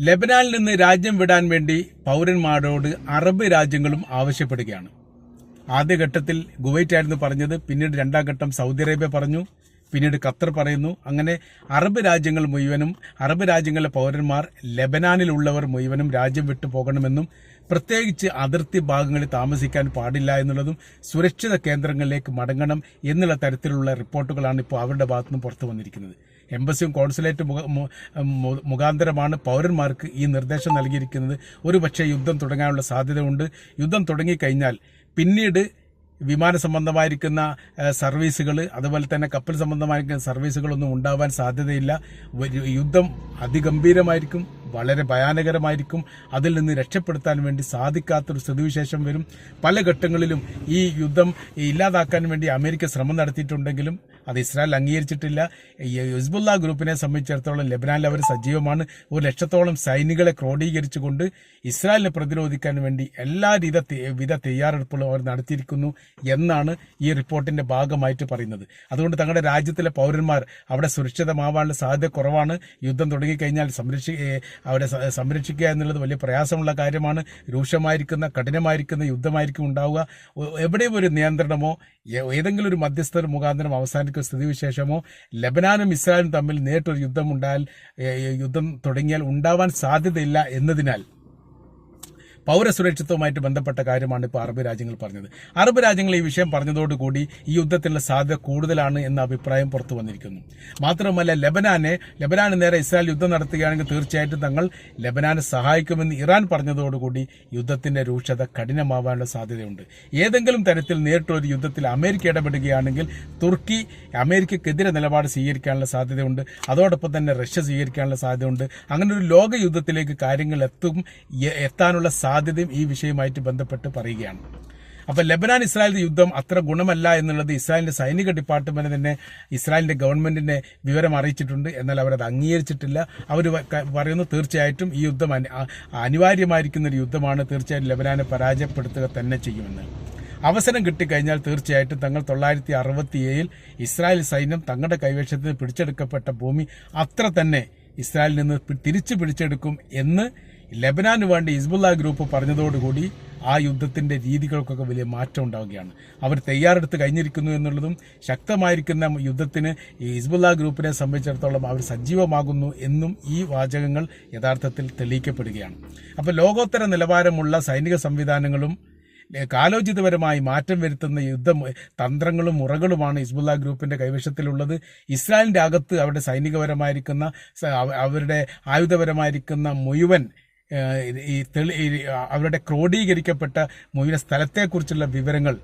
ലെബനാനിൽ നിന്ന് രാജ്യം വിടാൻ വേണ്ടി പൗരന്മാരോട് അറബ് രാജ്യങ്ങളും ആവശ്യപ്പെടുകയാണ്. ആദ്യഘട്ടത്തിൽ കുവൈറ്റ് ആയിരുന്നു പറഞ്ഞത് പിന്നീട് രണ്ടാം ഘട്ടം സൗദി അറേബ്യ പറഞ്ഞു. പിന്നീട് ഖത്തർ പറയുന്നു. അങ്ങനെ അറബ് രാജ്യങ്ങൾ മുഴുവനും അറബ് രാജ്യങ്ങളിലെ പൗരന്മാർ ലബനാനിലുള്ളവർ മുഴുവനും രാജ്യം വിട്ടു പോകണമെന്നും പ്രത്യേകിച്ച് അതിർത്തി ഭാഗങ്ങളിൽ താമസിക്കാൻ പാടില്ല എന്നുള്ളതും സുരക്ഷിത കേന്ദ്രങ്ങളിലേക്ക് മടങ്ങണം എന്നുള്ള തരത്തിലുള്ള റിപ്പോർട്ടുകളാണ് ഇപ്പോൾ അവരുടെ ഭാഗത്തുനിന്ന് പുറത്തു വന്നിരിക്കുന്നത്. എംബസിയും കോൺസുലേറ്റ് മുഖാന്തരമാണ് പൗരന്മാർക്ക് ഈ നിർദ്ദേശം നൽകിയിരിക്കുന്നത്. ഒരുപക്ഷെ യുദ്ധം തുടങ്ങാനുള്ള സാധ്യതയുണ്ട്. യുദ്ധം തുടങ്ങിക്കഴിഞ്ഞാൽ പിന്നീട് വിമാന സംബന്ധമായിരിക്കുന്ന സർവീസുകൾ അതുപോലെ തന്നെ കപ്പൽ സംബന്ധമായിരിക്കുന്ന സർവീസുകളൊന്നും ഉണ്ടാവാൻ സാധ്യതയില്ല. യുദ്ധം അതിഗംഭീരമായിരിക്കും വളരെ ഭയാനകരമായിരിക്കും. അതിൽ നിന്ന് രക്ഷപ്പെടുത്താൻ വേണ്ടി സാധിക്കാത്തൊരു സ്ഥിതിവിശേഷം വരും. പല ഘട്ടങ്ങളിലും ഈ യുദ്ധം ഇല്ലാതാക്കാൻ വേണ്ടി അമേരിക്ക ശ്രമം നടത്തിയിട്ടുണ്ടെങ്കിലും അത് ഇസ്രായേൽ അംഗീകരിച്ചിട്ടില്ല. ഈ ഹിസ്ബുള്ള ഗ്രൂപ്പിനെ സംബന്ധിച്ചിടത്തോളം ലബനാനിൽ അവർ സജീവമാണ്. ഒരു ലക്ഷത്തോളം സൈനികളെ ക്രോഡീകരിച്ചുകൊണ്ട് ഇസ്രായേലിനെ പ്രതിരോധിക്കാൻ വേണ്ടി എല്ലാ വിധ വിധ തയ്യാറെടുപ്പുകളും അവർ നടത്തിയിരിക്കുന്നു എന്നാണ് ഈ റിപ്പോർട്ടിന്റെ ഭാഗമായിട്ട് പറയുന്നത്. അതുകൊണ്ട് തങ്ങളുടെ രാജ്യത്തിലെ പൗരന്മാർ അവിടെ സുരക്ഷിതമാവാനുള്ള സാധ്യത കുറവാണ്. യുദ്ധം തുടങ്ങിക്കഴിഞ്ഞാൽ സംരക്ഷി അവരെ സംരക്ഷിക്കുക എന്നുള്ളത് വലിയ പ്രയാസമുള്ള കാര്യമാണ്. രൂക്ഷമായിരിക്കുന്ന കഠിനമായിരിക്കുന്ന യുദ്ധമായിരിക്കും ഉണ്ടാവുക. എവിടെയും ഒരു നിയന്ത്രണമോ ഏതെങ്കിലും ഒരു മധ്യസ്ഥർ മുഖാന്തരം അവസാനിക്കുന്ന സ്ഥിതിവിശേഷമോ? ലബനാനും ഇസ്രായേലും തമ്മിൽ നേരിട്ടൊരു യുദ്ധം ഉണ്ടായാൽ ഏ, ഏ, യുദ്ധം തുടങ്ങിയാൽ ഉണ്ടാവാൻ സാധ്യതയില്ല എന്നതിനാൽ. പൗരസുരക്ഷിതവുമായിട്ട് ബന്ധപ്പെട്ട കാര്യമാണ് ഇപ്പോൾ അറബ് രാജ്യങ്ങൾ പറഞ്ഞത്. അറബ് രാജ്യങ്ങൾ ഈ വിഷയം പറഞ്ഞതോടുകൂടി ഈ യുദ്ധത്തിനുള്ള സാധ്യത കൂടുതലാണ് എന്ന അഭിപ്രായം പുറത്തു വന്നിരിക്കുന്നു. മാത്രമല്ല ലബനാനെ ലബനാന് നേരെ ഇസ്രായേൽ യുദ്ധം നടത്തുകയാണെങ്കിൽ തീർച്ചയായിട്ടും തങ്ങൾ ലബനാനെ സഹായിക്കുമെന്ന് ഇറാൻ പറഞ്ഞതോടുകൂടി യുദ്ധത്തിന്റെ രൂക്ഷത കഠിനമാവാനുള്ള സാധ്യതയുണ്ട്. ഏതെങ്കിലും തരത്തിൽ നേരിട്ടൊരു യുദ്ധത്തിൽ അമേരിക്ക ഇടപെടുകയാണെങ്കിൽ തുർക്കി അമേരിക്കക്കെതിരെ നിലപാട് സ്വീകരിക്കാനുള്ള സാധ്യതയുണ്ട്. അതോടൊപ്പം തന്നെ റഷ്യ സ്വീകരിക്കാനുള്ള സാധ്യതയുണ്ട്. അങ്ങനെ ഒരു ലോക യുദ്ധത്തിലേക്ക് കാര്യങ്ങൾ എത്തും എത്താനുള്ള എത്താനുള്ള സാധ്യതയും ഈ വിഷയവുമായിട്ട് ബന്ധപ്പെട്ട് പറയുകയാണ്. അപ്പൊ ലബനാൻ ഇസ്രായേൽ യുദ്ധം അത്ര ഗുണമല്ല എന്നുള്ളത് ഇസ്രായേലിന്റെ സൈനിക ഡിപ്പാർട്ട്മെന്റ് തന്നെ ഇസ്രായേലിന്റെ ഗവൺമെന്റിനെ വിവരം അറിയിച്ചിട്ടുണ്ട്. എന്നാൽ അവരത് അംഗീകരിച്ചിട്ടില്ല. അവർ പറയുന്നു തീർച്ചയായിട്ടും ഈ യുദ്ധം അനിവാര്യമായിരിക്കുന്ന ഒരു യുദ്ധമാണ്. തീർച്ചയായും ലബനാനെ പരാജയപ്പെടുത്തുക തന്നെ ചെയ്യുമെന്ന്. അവസരം കിട്ടിക്കഴിഞ്ഞാൽ തീർച്ചയായിട്ടും തങ്ങൾ തൊള്ളായിരത്തി അറുപത്തി ഏഴിൽ ഇസ്രായേൽ സൈന്യം തങ്ങളുടെ കൈവശത്തിന് പിടിച്ചെടുക്കപ്പെട്ട ഭൂമി അത്ര തന്നെ ഇസ്രായേലിൽ നിന്ന് തിരിച്ചു പിടിച്ചെടുക്കും എന്ന് ലബനാന് വേണ്ടി ഹിസ്ബുല്ല ഗ്രൂപ്പ് പറഞ്ഞതോടുകൂടി ആ യുദ്ധത്തിന്റെ രീതികൾക്കൊക്കെ വലിയ മാറ്റം ഉണ്ടാവുകയാണ്. അവർ തയ്യാറെടുത്ത് കഴിഞ്ഞിരിക്കുന്നു എന്നുള്ളതും ശക്തമായിരിക്കുന്ന യുദ്ധത്തിന് ഈ ഹിസ്ബുല്ല ഗ്രൂപ്പിനെ സംബന്ധിച്ചിടത്തോളം അവർ സജീവമാകുന്നു എന്നും ഈ വാചകങ്ങൾ യഥാർത്ഥത്തിൽ തെളിയിക്കപ്പെടുകയാണ്. അപ്പോൾ ലോകോത്തര നിലവാരമുള്ള സൈനിക സംവിധാനങ്ങളും കാലോചിതപരമായി മാറ്റം വരുത്തുന്ന യുദ്ധ തന്ത്രങ്ങളും മുറകളുമാണ് ഹിസ്ബുല്ല ഗ്രൂപ്പിന്റെ കൈവശത്തിലുള്ളത്. ഇസ്രായേലിന്റെ അകത്ത് അവരുടെ സൈനികപരമായിരിക്കുന്ന അവരുടെ ആയുധപരമായിരിക്കുന്ന മുഴുവൻ ഈ തെളി അവരുടെ ക്രോഡീകരിക്കപ്പെട്ട മൊയ്യുടെ സ്ഥലത്തെക്കുറിച്ചുള്ള വിവരങ്ങൾ.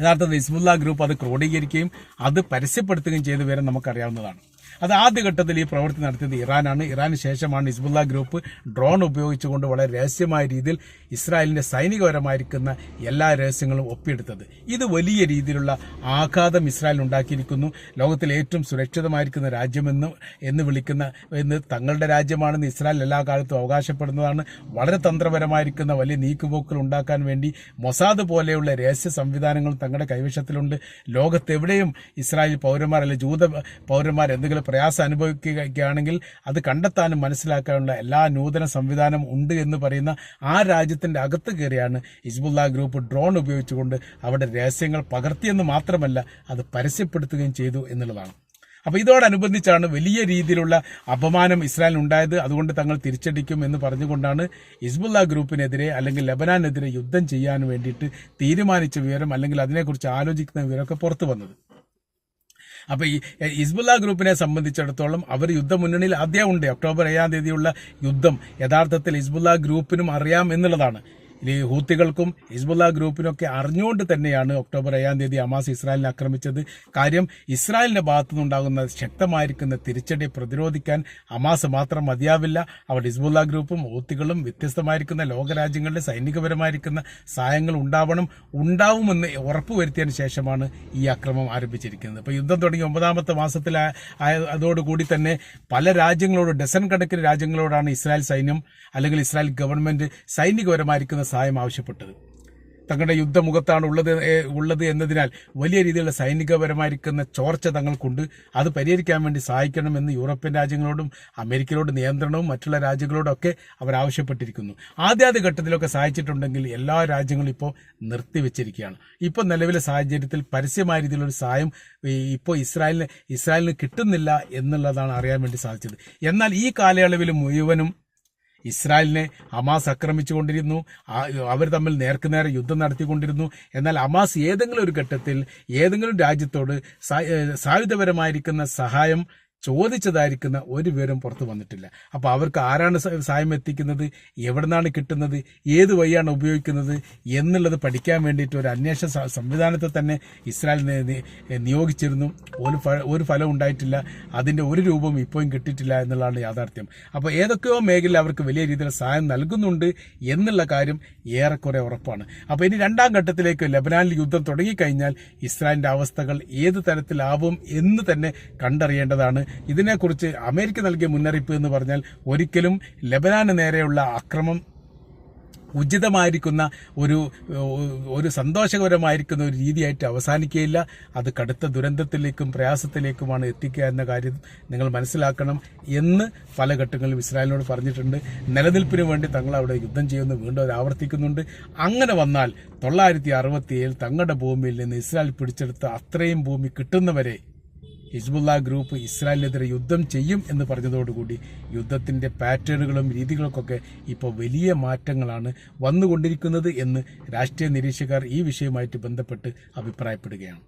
യഥാർത്ഥത്തിൽ ഹിസ്ബുല്ല ഗ്രൂപ്പ് അത് ക്രോഡീകരിക്കുകയും അത് പരസ്യപ്പെടുത്തുകയും ചെയ്ത വിവരം നമുക്കറിയാവുന്നതാണ്. അത് ആദ്യഘട്ടത്തിൽ ഈ പ്രവൃത്തി നടത്തിയത് ഇറാനാണ്. ഇറാന് ശേഷമാണ് ഹിസ്ബുല്ല ഗ്രൂപ്പ് ഡ്രോൺ ഉപയോഗിച്ചുകൊണ്ട് വളരെ രഹസ്യമായ രീതിയിൽ ഇസ്രായേലിന്റെ സൈനികപരമായിരിക്കുന്ന എല്ലാ രഹസ്യങ്ങളും ഒപ്പിയെടുത്തത്. ഇത് വലിയ രീതിയിലുള്ള ആഘാതം ഇസ്രായേൽ ഉണ്ടാക്കിയിരിക്കുന്നു. ലോകത്തിലെ ഏറ്റവും സുരക്ഷിതമായിരിക്കുന്ന രാജ്യമെന്ന് എന്ന് വിളിക്കുന്ന എന്ന് തങ്ങളുടെ രാജ്യമാണെന്ന് ഇസ്രായേൽ എല്ലാ കാലത്തും അവകാശപ്പെടുന്നതാണ്. വളരെ തന്ത്രപരമായിരിക്കുന്ന വലിയ നീക്കുപോക്കുകൾ ഉണ്ടാക്കാൻ വേണ്ടി മൊസാദ് പോലെയുള്ള രഹസ്യ സംവിധാനങ്ങൾ തങ്ങളുടെ കൈവശത്തിലുണ്ട്. ലോകത്തെവിടെയും ഇസ്രായേൽ പൗരന്മാർ അല്ലെങ്കിൽ ജൂത പൗരന്മാർ എന്തെങ്കിലും പ്രയാസം അനുഭവിക്കുകയാണെങ്കിൽ അത് കണ്ടെത്താനും മനസ്സിലാക്കാനുള്ള എല്ലാ നൂതന സംവിധാനം ഉണ്ട് എന്ന് പറയുന്ന ആ രാജ്യത്തിന്റെ അകത്ത് കയറിയാണ് ഹിസ്ബുല്ല ഗ്രൂപ്പ് ഡ്രോൺ ഉപയോഗിച്ചുകൊണ്ട് അവിടെ രഹസ്യങ്ങൾ പകർത്തിയെന്ന് മാത്രമല്ല അത് പരസ്യപ്പെടുത്തുകയും ചെയ്തു എന്നുള്ളതാണ്. അപ്പൊ ഇതോടനുബന്ധിച്ചാണ് വലിയ രീതിയിലുള്ള അപമാനം ഇസ്രായേൽ ഉണ്ടായത് അതുകൊണ്ട് തങ്ങൾ തിരിച്ചടിക്കും എന്ന് പറഞ്ഞുകൊണ്ടാണ് ഹിസ്ബുല്ല ഗ്രൂപ്പിനെതിരെ അല്ലെങ്കിൽ ലബനാനെതിരെ യുദ്ധം ചെയ്യാൻ വേണ്ടിയിട്ട് തീരുമാനിച്ച വിവരം അല്ലെങ്കിൽ അതിനെക്കുറിച്ച് ആലോചിക്കുന്ന വിവരമൊക്കെ പുറത്തു വന്നത്. അപ്പൊ ഈ ഹിസ്ബുല്ല ഗ്രൂപ്പിനെ സംബന്ധിച്ചിടത്തോളം അവർ യുദ്ധമുന്നണിയിൽ ആദ്യം ഉണ്ട് ഒക്ടോബർ ഏഴാം തീയതിയുള്ള യുദ്ധം. യഥാർത്ഥത്തിൽ ഹിസ്ബുല്ല ഗ്രൂപ്പിനും അറിയാം എന്നുള്ളതാണ്. ഈ ഹൂത്തികൾക്കും ഹിസ്ബുല്ല ഗ്രൂപ്പിനൊക്കെ അറിഞ്ഞുകൊണ്ട് തന്നെയാണ് ഒക്ടോബർ ഏഴാം തീയതി അമാസ് ഇസ്രായേലിനെ ആക്രമിച്ചത്. കാര്യം ഇസ്രായേലിന്റെ ഭാഗത്തുനിന്നുണ്ടാകുന്ന ശക്തമായിരിക്കുന്ന തിരിച്ചടി പ്രതിരോധിക്കാൻ അമാസ് മാത്രം മതിയാവില്ല. അവർ ഹിസ്ബുല്ല ഗ്രൂപ്പും ഹൂത്തികളും വ്യത്യസ്തമായിരിക്കുന്ന ലോകരാജ്യങ്ങളുടെ സൈനികപരമായിരിക്കുന്ന സഹായങ്ങൾ ഉണ്ടാവണം ഉണ്ടാവുമെന്ന് ഉറപ്പുവരുത്തിയതിനു ശേഷമാണ് ഈ അക്രമം ആരംഭിച്ചിരിക്കുന്നത്. ഇപ്പൊ യുദ്ധം തുടങ്ങി ഒമ്പതാമത്തെ മാസത്തിൽ അതോടുകൂടി തന്നെ പല രാജ്യങ്ങളോട് ഡസൻ കണക്കിന് രാജ്യങ്ങളോടാണ് ഇസ്രായേൽ സൈന്യം അല്ലെങ്കിൽ ഇസ്രായേൽ ഗവൺമെന്റ് സൈനികപരമായിരിക്കുന്ന സഹായം ആവശ്യപ്പെട്ടത്. തങ്ങളുടെ യുദ്ധമുഖത്താണ് ഉള്ളത് ഉള്ളത് എന്നതിനാൽ വലിയ രീതിയിലുള്ള സൈനികപരമായിരിക്കുന്ന ചോർച്ച തങ്ങൾക്കുണ്ട്. അത് പരിഹരിക്കാൻ വേണ്ടി സഹായിക്കണമെന്ന് യൂറോപ്യൻ രാജ്യങ്ങളോടും അമേരിക്കയിലോട് നിയന്ത്രണവും മറ്റുള്ള രാജ്യങ്ങളോടും ഒക്കെ അവർ ആവശ്യപ്പെട്ടിരിക്കുന്നു. ആദ്യാദ്യ ഘട്ടത്തിലൊക്കെ സഹായിച്ചിട്ടുണ്ടെങ്കിൽ എല്ലാ രാജ്യങ്ങളും ഇപ്പോൾ നിർത്തിവെച്ചിരിക്കുകയാണ്. ഇപ്പോൾ നിലവിലെ സാഹചര്യത്തിൽ പരസ്യമായ രീതിയിലൊരു സഹായം ഇപ്പോൾ ഇസ്രായേലിന് ഇസ്രായേലിന് കിട്ടുന്നില്ല എന്നുള്ളതാണ് അറിയാൻ വേണ്ടി സാധിച്ചത്. എന്നാൽ ഈ കാലയളവിൽ മുഴുവനും ഇസ്രായേലിനെ ഹമാസ് ആക്രമിച്ചുകൊണ്ടിരുന്നു അവർ തമ്മിൽ നേർക്കുനേരെ യുദ്ധം നടത്തിക്കൊണ്ടിരുന്നു. എന്നാൽ ഹമാസ് ഏതെങ്കിലും ഒരു ഘട്ടത്തിൽ ഏതെങ്കിലും രാജ്യത്തോട് സായുധപരമായിരിക്കുന്ന സഹായം ചോദിച്ചതായിരിക്കുന്ന ഒരു വിവരം പുറത്തു വന്നിട്ടില്ല. അപ്പൊ അവർക്ക് ആരാണ് സഹായം എത്തിക്കുന്നത്? എവിടെ നിന്നാണ് കിട്ടുന്നത്? ഏത് വഴിയാണ് ഉപയോഗിക്കുന്നത്? എന്നുള്ളത് പഠിക്കാൻ വേണ്ടിയിട്ട് ഒരു അന്വേഷണ സംവിധാനത്തെ തന്നെ ഇസ്രായേൽ നിയോഗിച്ചിരുന്നു. ഒരു ഒരു ഫലം ഉണ്ടായിട്ടില്ല. അതിന്റെ ഒരു രൂപവും ഇപ്പോഴും കിട്ടിയിട്ടില്ല എന്നുള്ളതാണ് യാഥാർത്ഥ്യം. അപ്പോൾ ഏതൊക്കെയോ മേഖലയിൽ അവർക്ക് വലിയ രീതിയിൽ സഹായം നൽകുന്നുണ്ട് എന്നുള്ള കാര്യം ഏറെക്കുറെ ഉറപ്പാണ്. അപ്പോൾ ഇനി രണ്ടാം ഘട്ടത്തിലേക്ക് ലബനാനിൽ യുദ്ധം തുടങ്ങിക്കഴിഞ്ഞാൽ ഇസ്രായേലിന്റെ അവസ്ഥകൾ ഏത് തരത്തിലാവും എന്ന് തന്നെ കണ്ടറിയേണ്ടതാണ്. ഇതിനെക്കുറിച്ച് അമേരിക്ക നൽകിയ മുന്നറിയിപ്പ് എന്ന് പറഞ്ഞാൽ ഒരിക്കലും ലബനാന് നേരെയുള്ള അക്രമം ഉചിതമായിരിക്കുന്ന ഒരു ഒരു സന്തോഷകരമായിരിക്കുന്ന ഒരു രീതിയായിട്ട് അവസാനിക്കുകയില്ല. അത് കടുത്ത ദുരന്തത്തിലേക്കും പ്രയാസത്തിലേക്കുമാണ് എത്തിക്കുക എന്ന കാര്യം നിങ്ങൾ മനസ്സിലാക്കണം എന്ന് പല ഘട്ടങ്ങളിലും ഇസ്രായേലിനോട് പറഞ്ഞിട്ടുണ്ട്. നിലനിൽപ്പിന് വേണ്ടി തങ്ങൾ അവിടെ യുദ്ധം ചെയ്യുമെന്ന് വീണ്ടും അവർ ആവർത്തിക്കുന്നുണ്ട്. അങ്ങനെ വന്നാൽ തൊള്ളായിരത്തി അറുപത്തിയേഴിൽ തങ്ങളുടെ ഭൂമിയിൽ നിന്ന് ഇസ്രായേൽ പിടിച്ചെടുത്ത അത്രയും ഭൂമി കിട്ടുന്നവരെ ഹിസ്ബുള്ള ഗ്രൂപ്പ് ഇസ്രായേലിനെതിരെ യുദ്ധം ചെയ്യും എന്ന് പറഞ്ഞതോടുകൂടി യുദ്ധത്തിന്റെ പാറ്റേണുകളും രീതികൾക്കൊക്കെ ഇപ്പോൾ വലിയ മാറ്റങ്ങളാണ് വന്നുകൊണ്ടിരിക്കുന്നത് എന്ന് രാഷ്ട്രീയ നിരീക്ഷകർ ഈ വിഷയവുമായിട്ട് ബന്ധപ്പെട്ട് അഭിപ്രായപ്പെടുകയാണ്.